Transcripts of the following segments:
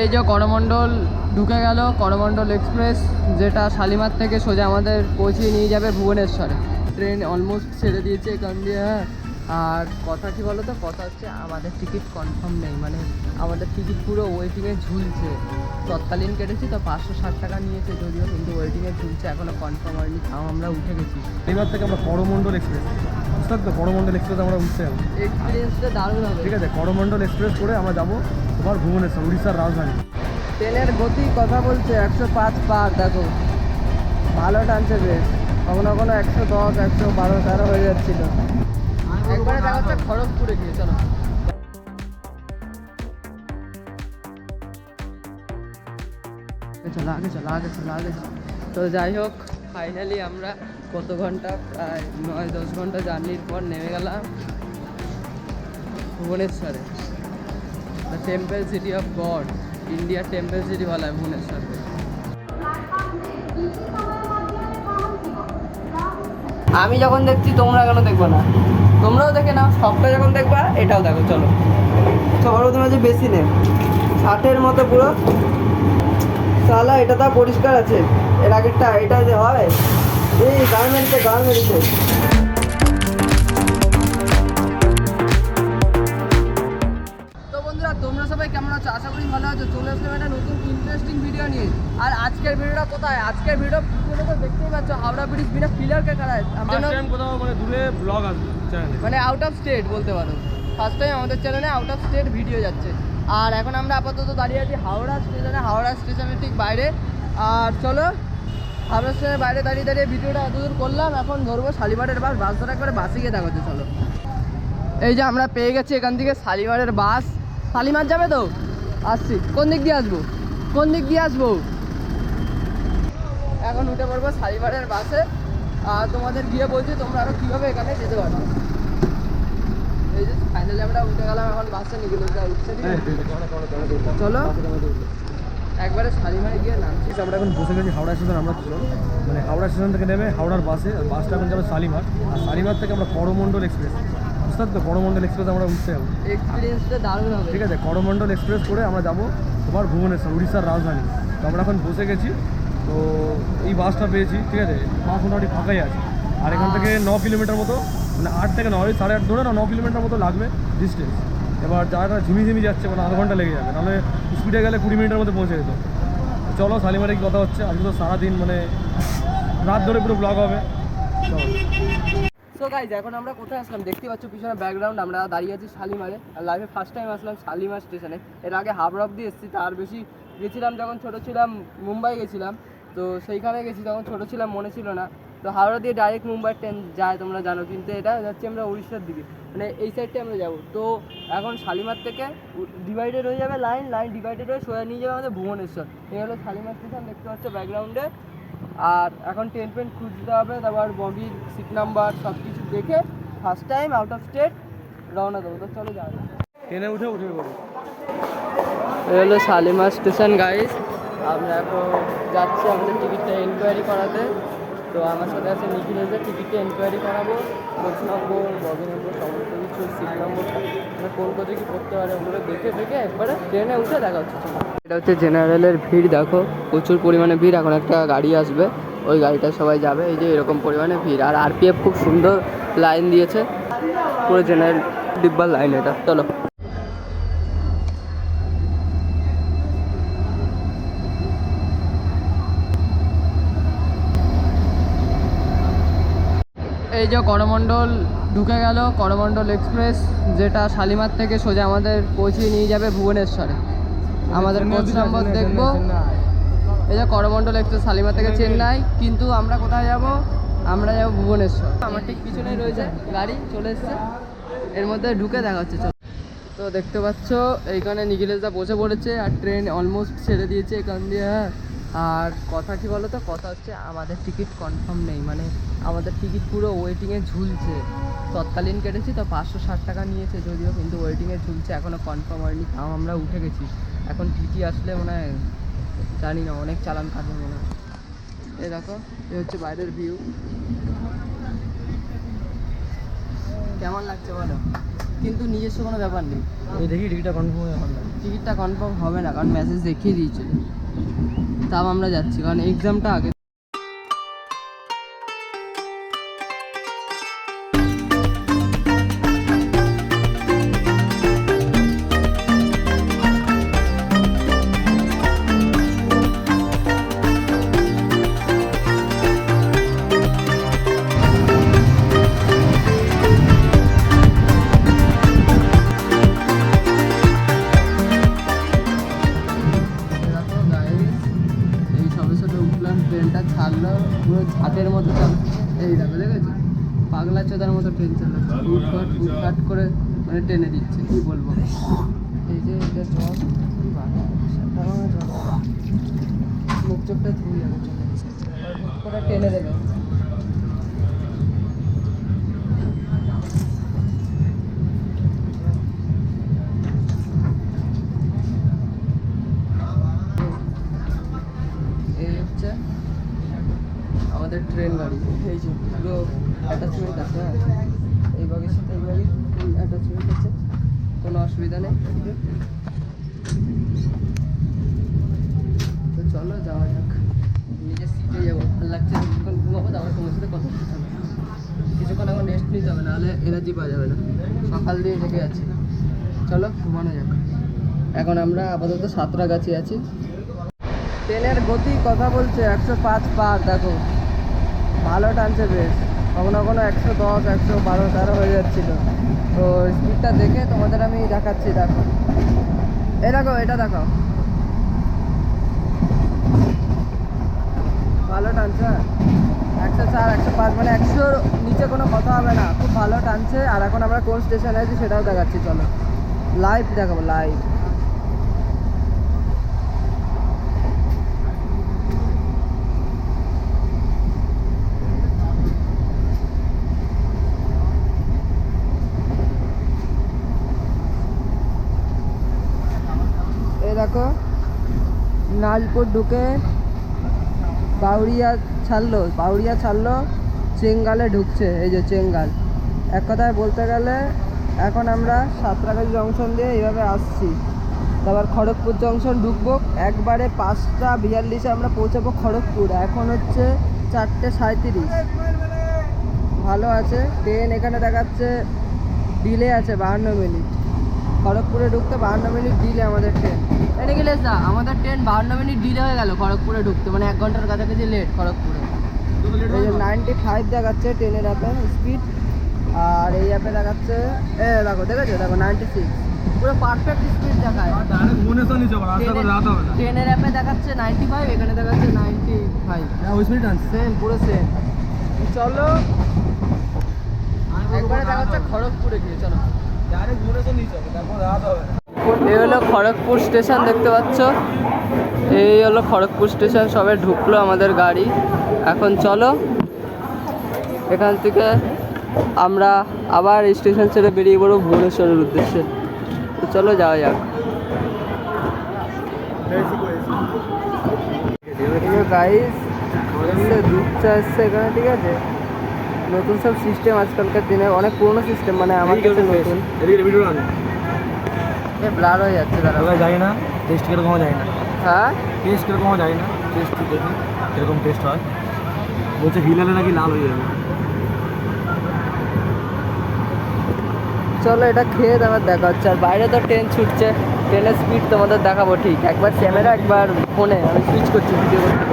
এই যে করমণ্ডল ঢুকে গেল, করমণ্ডল এক্সপ্রেস, যেটা শালিমার থেকে সোজা আমাদের পৌঁছিয়ে নিয়ে যাবে ভুবনেশ্বরে। ট্রেন অলমোস্ট ছেড়ে দিয়েছে এখান দিয়ে হ্যাঁ। আর কথা কি বলো তো কথা হচ্ছে আমাদের টিকিট কনফার্ম নেই মানে আমাদের টিকিট পুরো ওয়েটিংয়ে ঝুলছে। তৎকালীন কেটেছি, তো পাঁচশো ষাট টাকা নিয়েছে যদিও, কিন্তু ওয়েটিংয়ে ঝুলছে এখনও কনফার্ম হয়নি, তাও আমরা উঠে গেছি। এবার থেকে আমরা করমণ্ডল এক্সপ্রেস। বুঝতে তো করমণ্ডল এক্সপ্রেস আমরা উঠতে যাব এক্সপিরিয়েন্সটা দারুণ হবে। ঠিক আছে করমণ্ডল এক্সপ্রেস করে আমরা যাব তোমার ভুবনেশ্বর উড়িষ্যার রাজধানী। ট্রেনের গতি কথা বলছে একশো পাঁচ পার দেখো। ভালো টানছে বেশ কখনো কখনো একশো দশ একশো বারো তেরো হয়ে যাচ্ছিল। একবারে দেখা যাচ্ছে খড়গপুরে গিয়ে চলো। চলো আগে চলো আগে চলো আগে চলো। তো যাই হোক ফাইনালি আমরা কত ঘণ্টা, প্রায় নয়, দশ ঘণ্টা জার্নির পর নেমে গেলাম ভুবনেশ্বরে। The temple city of God India temple city বলা হয় ভুবনেশ্বরকে আমি যখন দেখছি, তোমরা কেন দেখব না? তোমরাও দেখে নাও, সবটা যখন দেখবা, এটাও দেখো, চলো। সবার প্রথমে আছে বেশি নেই ষাটের মতো পুরো। সালা এটা তো পরিষ্কার আছে। এর আগেরটা এটা যে হয় এই গার্মেন্টসে গার্মেন্টসে তো বন্ধুরা তোমরা সবাই কেমন আছো? আশা করি ভালো আছো। চলে আসলাম একটা নতুন ইন্টারেস্টিং ভিডিও নিয়ে। আর আজকের ভিডিওটা কোথায়? আজকের ভিডিও তো দেখতেই পাচ্ছ হাওড়া ব্রিজ বিনা পিলারকে কারায় কোথাও মানে দূরে ব্লগ আসবে চ্যানেলে মানে আউট অফ স্টেট বলতে পারো। ফার্স্ট টাইম আমাদের চ্যানেলে আউট অফ স্টেট ভিডিও যাচ্ছে। আর এখন আমরা আপাতত দাঁড়িয়ে আছি হাওড়া স্টেশনে হাওড়া স্টেশনের ঠিক বাইরে। আর চলো স্টেশনের বাইরে দাঁড়িয়ে দাঁড়িয়ে ভিডিওটা এতদূর করলাম এখন ধরবো শালিমারের বাস বাস ধরা করে বাসে গিয়ে দেখাচ্ছে চলো এই যে আমরা পেয়ে গেছি এখান থেকে শালিমারের বাস শালিমার যাবে তো আসছি কোন দিক দিয়ে আসব কোন দিক দিয়ে আসব এখন উঠে পড়ব শালিমারের বাসে আর তোমাদের গিয়ে বলছি তোমরা আরও কীভাবে এখানে যেতে পারো এই যে ফাইনালি আমরা উঠে গেলাম এখন বাসে নিয়ে গেলো উঠছে চলো একবারে শালিমারে গিয়ে নামছি। আমরা এখন বসে গেছি হাওড়া স্টেশন আমরা ছিল মানে হাওড়া স্টেশন থেকে নেমে হাওড়ার বাসে বাসটা এখন যাবে শালিমার। আর শালিমার থেকে আমরা করমণ্ডল এক্সপ্রেস। বুঝতে তো? করমণ্ডল এক্সপ্রেস আমরা উঠতে যাব। এক্সপিরিয়েন্সটা দারুণ হবে। ঠিক আছে করমণ্ডল এক্সপ্রেস করে আমরা যাব তোমার ভুবনেশ্বর উড়িষ্যার রাজধানী। তো আমরা এখন বসে গেছি। তো এই বাসটা পেয়েছি ঠিক আছে? বাস মোটামুটি ফাঁকাই আছে। আর এখান থেকে ন কিলোমিটার মতো মানে আট থেকে নয় সাড়ে আট ধরে না ন কিলোমিটার মতো লাগবে ডিস্টেন্স এবার যারা ঝিমি ঝিমি যাচ্ছে মানে আধ ঘণ্টা লেগে যাবে, নাহলে স্পিডে গেলে কুড়ি মিনিটের মধ্যে পৌঁছে যেত। চলো, শালিমারে কথা হচ্ছে? আজকে তো সারাদিন মানে রাত ধরে পুরো ব্লগ হবে। চলো। সো গাইজ এখন আমরা কোথায় আসলাম? দেখতে পাচ্ছ পিছনে ব্যাকগ্রাউন্ড আমরা দাঁড়িয়ে আছি শালিমারে। আর লাইফে ফার্স্ট টাইম আসলাম শালিমার স্টেশনে এর আগে হাবড়া অব্দি এসেছি, তার বেশি গেছিলাম যখন ছোটো ছিলাম, মুম্বাই গেছিলাম। তো সেইখানে গেছি, তখন ছোটো ছিলাম, মনে ছিল না। তো হাওড়া দিয়ে ডাইরেক্ট মুম্বাই ট্রেন যায় তোমরা জানো। কিন্তু এটা যাচ্ছে আমরা উড়িষ্যার দিকে। মানে এই সাইডটা আমরা যাব। তো এখন শালিমার থেকে ডিভাইডেড হয়ে যাবে লাইন লাইন ডিভাইডেড হয়ে সোজা নিয়ে যাবে আমাদের ভুবনেশ্বর। এই হলো শালিমার স্টেশন দেখতে পাচ্ছ ব্যাকগ্রাউন্ডে আর এখন ট্রেন পেন খুঁজতে হবে তারপর বগির সিট নাম্বার সব কিছু দেখে first time out of state রওনা দেবো। তো চলো যাওয়া। ট্রেনে উঠে উঠে পড়ি। এই হলো শালিমার স্টেশন গাইস আমরা এখন যাচ্ছি আমাদের টিকিটটা এনকোয়ারি করাতে। তো আমার সাথে আছে নিখিল এসে টিকিটটা এনকোয়ারি করাবো কোচ নম্বর বগি নম্বর সমস্ত কিছু সিট নম্বর মানে কোন কোথায় কি করতে পারে ওগুলো দেখে দেখে একবারে ট্রেনে উঠে দেখা হচ্ছে এটা হচ্ছে জেনারেলের ভিড়, দেখো, প্রচুর পরিমাণে ভিড়, এখন একটা গাড়ি আসবে, ওই গাড়িটা সবাই যাবে, এই যে এরকম পরিমাণে ভিড়, আর আরপিএফ খুব সুন্দর লাইন দিয়েছে, পুরো জেনারেল ডিব্বার লাইন এটা, চলো। এই যে করমণ্ডল ঢুকে গেল করমণ্ডল এক্সপ্রেস যেটা শালিমার থেকে সোজা আমাদের পৌঁছিয়ে নিয়ে যাবে ভুবনেশ্বরে। আমাদের কোচ নম্বর দেখব। এই যে করমণ্ডল এক্সপ্রেস শালিমার থেকে চেন্নাই কিন্তু আমরা কোথায় যাব? আমরা যাব ভুবনেশ্বর। আমার ঠিক পিছনেই রয়েছে গাড়ি চলে এসছে। এর মধ্যে ঢুকে দেখা হচ্ছে তো দেখতে পাচ্ছ এইখানে নিখিলেশদা বসে পড়েছে আর ট্রেন অলমোস্ট ছেড়ে দিয়েছে এখান দিয়ে হ্যাঁ। আর কথা কি বলো তো কথা হচ্ছে আমাদের টিকিট কনফার্ম নেই। মানে আমাদের টিকিট পুরো ওয়েটিংয়ে ঝুলছে। তৎকালীন কেটেছি তো পাঁচশো ষাট টাকা নিয়েছে যদিও কিন্তু ওয়েটিংয়ে ঝুলছে। এখনও কনফার্ম হয়নি। তাও আমরা উঠে গেছি। এখন টিটি আসলে মনে হয় জানি না অনেক চালান কাটবে মনে হয়। এই দেখো এই হচ্ছে বাইরের ভিউ কেমন লাগছে বলো? কিন্তু নিজস্ব কোনো ব্যাপার নেই। দেখি টিকিটটা কনফার্ম টিকিটটা কনফার্ম হবে না কারণ মেসেজ দেখিয়ে দিয়েছিল তাও আমরা যাচ্ছি কারণ এক্সামটা আগে হুট নাহলে এনার্জি পাওয়া যাবে না। সকাল দিয়ে জেগে আছি। চলো, ঘুমানো যাক। এখন আমরা আপাতত সাঁতরাগাছি আছি। ট্রেনের গতি কথা বলছে একশো পাঁচ পার, দেখো। ভালো টানছে বেশ। কখনো কখনো একশো দশ, একশো বারো, তেরো হয়ে যাচ্ছিল। তো স্পিডটা দেখে তোমাদের আমি দেখাচ্ছি, দেখো। এ দেখো, এটা দেখো। ভালো টানছে হ্যাঁ? একশো চার, একশো পাঁচ মানে একশোর নিচে কোনো কথা হবে না। খুব ভালো টানছে, আর এখন আমরা কোন স্টেশনে আছি সেটাও দেখাচ্ছি, চলো। লাইভ দেখাবো লাইভ দেখো নালপুর ঢুকে বাউরিয়া ছাড়লো বাউরিয়া ছাড়লো, চেঙ্গালে ঢুকছে, এই যে চেঙ্গাল। এক কথায় বলতে গেলে, এখন আমরা সাঁতরাগাছি জংশন দিয়ে এইভাবে আসছি। তারপর খড়গপুর জংশন ঢুকবো, একবারে পাঁচটা বিয়াল্লিশে আমরা পৌঁছাবো খড়গপুর। এখন হচ্ছে চারটে সাঁত্রিশ ভালো আছে, ট্রেন এখানে দেখাচ্ছে, ডিলে আছে বাহান্ন মিনিট। খড়গপুরে ঢুকতে বাহান্ন মিনিট ডিলে আমাদের ট্রেন এটা গেলে না? আমাদের ট্রেন বাহান্ন মিনিট ডিলে হয়ে গেল খড়গপুরে ঢুকতে। মানে এক ঘণ্টার কাছাকাছি লেট খড়গপুরে। নাইনটি ফাইভ দেখাচ্ছে ট্রেনের অ্যাপে স্পিড আর এই অ্যাপে দেখাচ্ছে এ দেখো দেখেছ? দেখো নাইনটি সিক্স পুরো পারফেক্ট স্পিড দেখায়। ট্রেনের অ্যাপে দেখাচ্ছে নাইনটি ফাইভ এখানে দেখাচ্ছে নাইনটি ফাইভ ওই স্পিড আনছি সেম পুরো সেম চলো। একবারে দেখাচ্ছে খড়গপুরে গিয়ে চলো। এই হলো খড়গপুর স্টেশন দেখতে পাচ্ছ? এই হলো খড়গপুর স্টেশন সবে ঢুকলো আমাদের গাড়ি। এখন চলো এখান থেকে আমরা আবার স্টেশন ছেড়ে বেরিয়ে পড়ব ভুবনেশ্বরের উদ্দেশ্যে। তো চলো যাওয়া যাক। গাইস দুধ চা এসছে এখানে ঠিক আছে? নতুন সব সিস্টেম আজকালকার দিনে অনেক পুরনো সিস্টেম মানে আমার কাছে নতুন। ভিডিও ব্লার হয়ে যাচ্ছে আমরা যাই না টেস্ট কীরকম জানি না। হ্যাঁ? টেস্ট কীরকম জানি না টেস্ট দেখি কীরকম টেস্ট হয়। বলছে হিলালে নাকি লাল হয়ে যাবে। চলো এটা খেয়ে দেওয়ার দেখা হচ্ছে। আর বাইরে তো ট্রেন ছুটছে ট্রেনের স্পিড তোমাদের দেখাবো ঠিক। একবার ক্যামেরা একবার ফোনে আমি সুইচ করছি ভিডিও করতে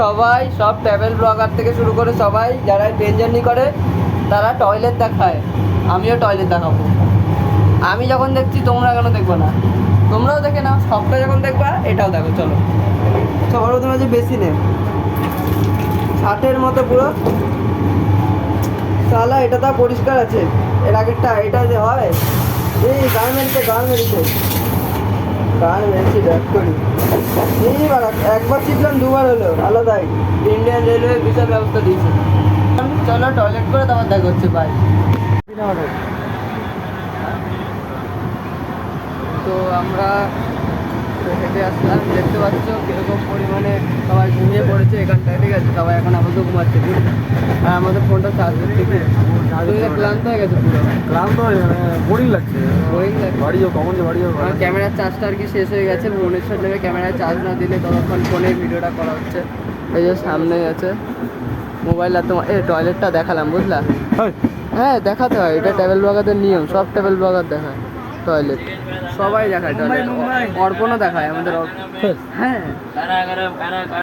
সবাই, সব ট্রাভেল ব্লগার থেকে শুরু করে সবাই, যারা ট্রেন জার্নি করে, তারা টয়লেট দেখায়। আমিও টয়লেট দেখাবো। আমি যখন দেখছি, তোমরা কেন দেখব না? তোমরাও দেখে নাও, সবটা যখন দেখবা, এটাও দেখো, চলো। সবার প্রথমে আছে বেশি নে ষাটের মতো পুরো। সালা এটা তো পরিষ্কার আছে। এর আগেরটা, এটা যে হয়। এই গান মেরেছে গান মেরেছি দেখ করি। এই বাড়া, একবার চিপলাম দুবার হলো। আলাদাই ইন্ডিয়ান রেলওয়ে বিশাল ব্যবস্থা দিয়েছে। চলো টয়লেট করে তারপর দেখা হচ্ছে বাই তো আমরা হেঁটে আসলাম দেখতে পাচ্ছ কীরকম পরিমাণে সবাই ঘুমিয়ে পড়েছে এখানটায় ঠিক আছে? সবাই এখন আপাতত ঘুমাচ্ছে আর আমাদের ফোনটা চার্জ তুমি তো ক্লান্ত হয়ে গেছে পুরো। ক্লান্ত বোরিং লাগছে। Boring লাগছে? বাড়ি যাও কখন যে বাড়ি যাও ক্যামেরার চার্জটা আর কি শেষ হয়ে গেছে ভুবনেশ্বর নেমে ক্যামেরায় চার্জ না দিলে ততক্ষণ ফোনে ভিডিওটা করা হচ্ছে। এই যে সামনেই আছে। মোবাইল আর তোমার এ টয়লেটটা দেখালাম বুঝলা? হ্যাঁ দেখাতে হয়। এটা ট্রাভেল ব্লগারদের নিয়ম সব ট্রাভেল ব্লগার দেখায় টয়লেট সবাই দেখায় টয়লেট অর্পণও দেখায় আমাদের। হ্যাঁ।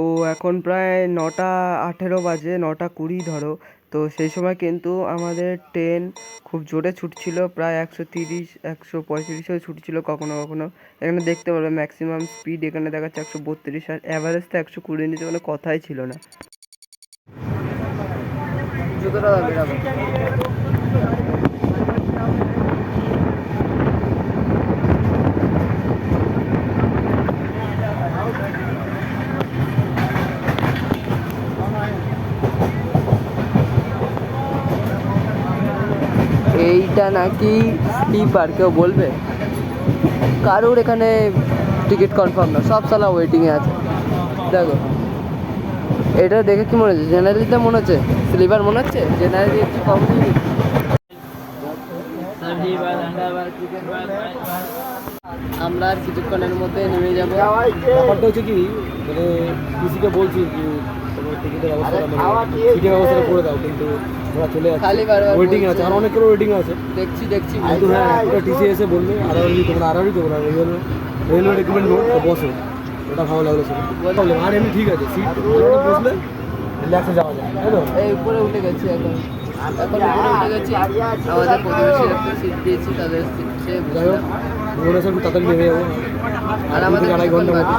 তো এখন প্রায় নটা আঠেরো বাজে নটা কুড়ি ধরো। তো সেই সময় কিন্তু আমাদের ট্রেন খুব জোরে ছুটছিল, প্রায় একশো তিরিশ, একশো পঁয়ত্রিশেও ছুটছিল কখনো কখনো। এখানে দেখতে পারবে ম্যাক্সিমাম স্পিড এখানে দেখাচ্ছে একশো বত্রিশ আর অ্যাভারেজ তো একশো কুড়ি নিচে কোনো কথাই ছিল না। জুতোটা নাকি স্লিপার কেউ বলবে? কারোর এখানে টিকিট কনফার্ম না, সব সালা ওয়েটিংয়ে আছে। দেখো। এটা দেখে কি মনে হচ্ছে? জেনারেলিতে মনে হচ্ছে? স্লিপার মনে হচ্ছে? জেনারেলি একটু কম আমরা আর কিছুক্ষণের মধ্যে নেমে যাব। ব্যাপারটা হচ্ছে কি মানে পিসিকে বলছি টিকিটের ব্যবস্থা ব্যবস্থা করে দাও কিন্তু ওরা চলে খালি ওয়েটিং আছে। আর অনেকেরও ওয়েটিং আছে। দেখছি দেখছি কিন্তু হ্যাঁ ওটা টিসি এসে বলবে আড়াআড়ি তোমরা আড়াআড়ি তোমরা রেলওয়ে রেলওয়ে রেকমেন্ড নোট তো বসো। ওটা ভালো লাগল সেটা আর এমনি ঠিক আছে সিট বসলে রিল্যাক্সে যাওয়া যায় তাই তো? এই উপরে উঠে গেছি এখন এখন উপরে উঠে গেছি। আমাদের প্রতিবেশীর একটা সিট দিয়েছি তাদের সিটে যাই হোক ভুবনেশ্বর একটু তাড়াতাড়ি নেমে যাব। আর আমাদের আড়াই ঘণ্টা বাকি।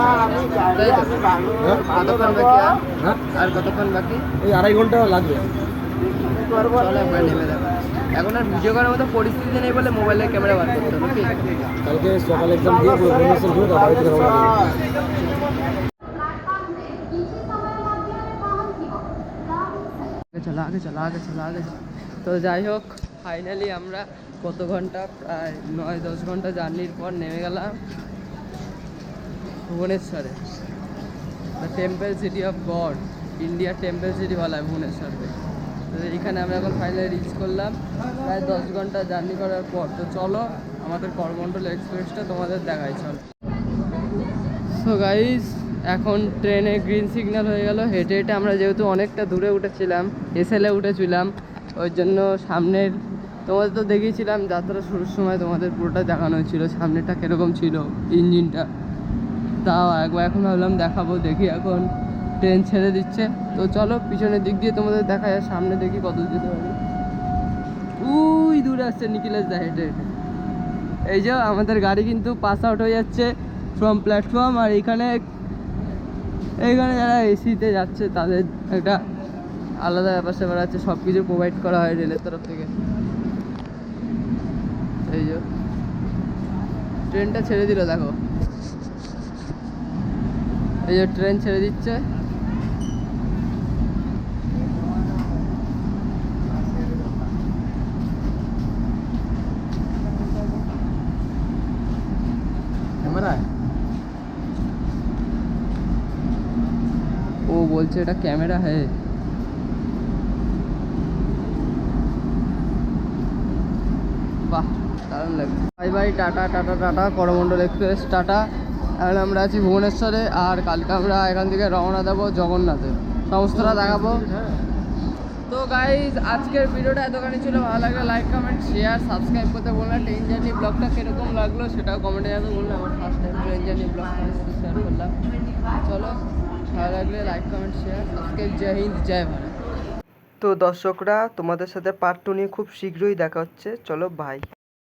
তাই তো? কতক্ষণ বাকি হ্যাঁ? আর কতক্ষণ বাকি? এই আড়াই ঘণ্টা লাগবে এখন আর ভিডিও করার মতো পরিস্থিতি নেই বলে মোবাইলের ক্যামেরা বার করতে হবে কালকে সকালে এক্সাম দিয়ে ভুবনেশ্বর ঘুরে তারপর চলো আগে চলো আগে চলো আগে তো যাই হোক ফাইনালি আমরা কত ঘণ্টা প্রায় নয় দশ ঘণ্টা জার্নির পর নেমে গেলাম ভুবনেশ্বরে। The temple city of God India temple city বলা হয় ভুবনেশ্বরকে তো এখানে আমরা এখন ফাইনালি রিচ করলাম। প্রায় দশ ঘণ্টা জার্নি করার পর। তো চলো, আমাদের করমণ্ডল এক্সপ্রেসটা তোমাদের দেখাই, চলো। সো গাইস এখন ট্রেনে গ্রিন সিগন্যাল হয়ে গেল। হেঁটে হেঁটে আমরা যেহেতু অনেকটা দূরে উঠেছিলাম এসএলে উঠেছিলাম, ওই জন্য সামনের তোমাদের তো দেখিয়েছিলাম, যাত্রা শুরুর সময় তোমাদের পুরোটা দেখানো হয়েছিল সামনেটা কীরকম ছিল, ইঞ্জিনটা। তাও একবার এখন ভাবলাম দেখাবো, দেখি এখন। ট্রেন ছেড়ে দিচ্ছে। তো চলো, পিছনের দিক দিয়ে তোমাদের দেখা যায় সামনে দেখি কত যেতে পারি উই, দূরে আসছে নিখিলেশ দা হেঁটে হেঁটে। এই যে, আমাদের গাড়ি কিন্তু পাস আউট হয়ে যাচ্ছে ফ্রম প্ল্যাটফর্ম আর এইখানে এইখানে যারা এসিতে যাচ্ছে, তাদের একটা আলাদা ব্যাপার স্যাপার আছে সব কিছু প্রোভাইড করা হয় রেলের তরফ থেকে। এই যে, ট্রেনটা ছেড়ে দিল, দেখো। এই যে, ট্রেন ছেড়ে দিচ্ছে ক্যামেরা ও বলছে, এটা ক্যামেরা হ্যাঁ বাহ, দারুণ লাগছে bye bye, tata tata tata Coromandel express, tata. এখন আমরা আছি ভুবনেশ্বরে, আর কালকে আমরা এখান থেকে রওনা দেবো জগন্নাথে। সমস্তটা দেখাবো। তো গাইজ আজকের ভিডিওটা এতখানি ছিল। ভালো লাগলে লাইক কমেন্ট শেয়ার সাবস্ক্রাইব করতে বললাম ট্রেন জার্নি ব্লগটা কীরকম লাগল সেটাও কমেন্টে জানাতে বললাম আমার ফার্স্ট টাইম ট্রেন জার্নি ব্লগটা শেয়ার করলাম। চলো। ভালো লাগলে লাইক কমেন্ট শেয়ার সাবস্ক্রাইব জয় হিন্দ, জয় ভারত। তো দর্শকরা, তোমাদের সাথে পার্ট টু নিয়ে খুব শীঘ্রই দেখা হচ্ছে। চলো বাই